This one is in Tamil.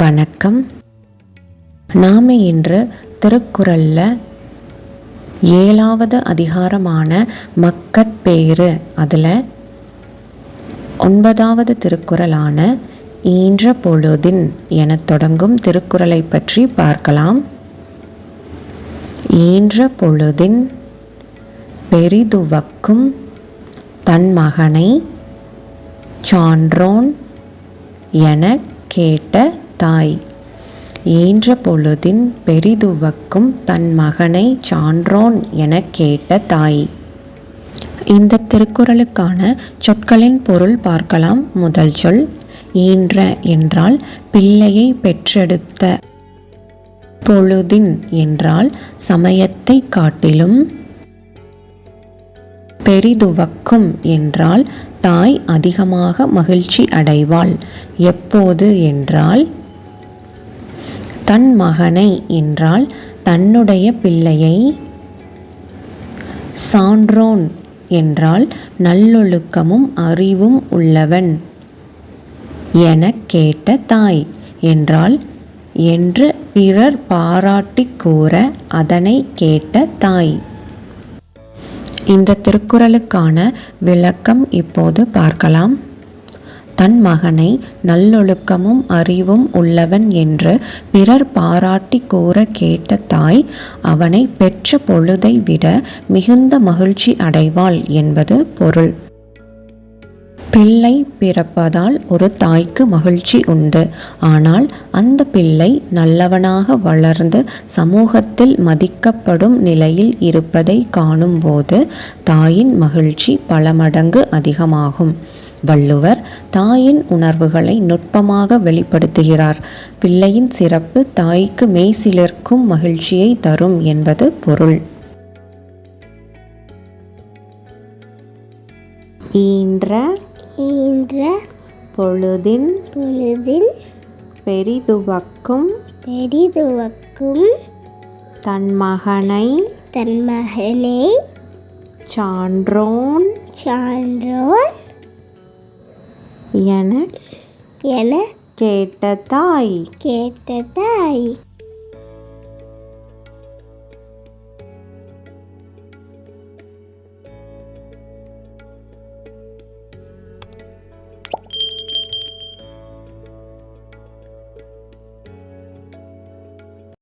வணக்கம். நாம் இன்று திருக்குறளில் ஏழாவது அதிகாரமான மக்கட்பேறு அதில் ஒன்பதாவது திருக்குறளான ஈன்ற பொழுதின் என தொடங்கும் திருக்குறளை பற்றி பார்க்கலாம். ஈன்ற பொழுதின் பெரிதுவக்கும் தன் மகனை சான்றோன் என கேட்ட தாய். ஈன்ற பொழுதின் பெரிதுவக்கும் தன் மகனை சான்றோன் எனக் கேட்ட தாய். இந்த திருக்குறளுக்கான சொற்களின் பொருள் பார்க்கலாம். முதல் சொல் ஈன்ற என்றால் பிள்ளையை பெற்றெடுத்த பொழுதின் என்றால் சமயத்தை காட்டிலும் பெரிதுவக்கும் என்றால் தாய் அதிகமாக மகிழ்ச்சி அடைவாள் எப்போது என்றால் தன் மகனை என்றால் தன்னுடைய பிள்ளையை சான்றோன் என்றால் நல்லொழுக்கமும் அறிவும் உள்ளவன் எனக் கேட்ட தாய் என்றால் என்று பிறர் பாராட்டிக் கூற அதனை கேட்ட தாய். இந்த திருக்குறளுக்கான விளக்கம் இப்போது பார்க்கலாம். தன் மகனை நல்லொழுக்கமும் அறிவும் உள்ளவன் என்று பிறர் பாராட்டி கூற கேட்ட தாய் அவனை பெற்ற பொழுதை விட மிகுந்த மகிழ்ச்சி அடைவாள் என்பது பொருள். பிள்ளை பிறப்பதால் ஒரு தாய்க்கு மகிழ்ச்சி உண்டு. ஆனால் அந்த பிள்ளை நல்லவனாக வளர்ந்து சமூகத்தில் மதிக்கப்படும் நிலையில் இருப்பதை காணும்போது தாயின் மகிழ்ச்சி பல மடங்கு அதிகமாகும். வள்ளுவர் தாயின் உணர்வுகளை நுட்பமாக வெளிப்படுத்துகிறார். பிள்ளையின் சிறப்பு தாய்க்கு மெய்சிலிர்க்கும் மகிழ்ச்சியை தரும் என்பது பொருள். ஈன்ற ஈன்ற பொழுதின் பொழுதில் பெரிதுவக்கும் பெரிதுவக்கும் தன் மகனை தன் மகனை சான்றோன் சான்றோன் என என கேட்ட தாய். கேட்ட தாய்.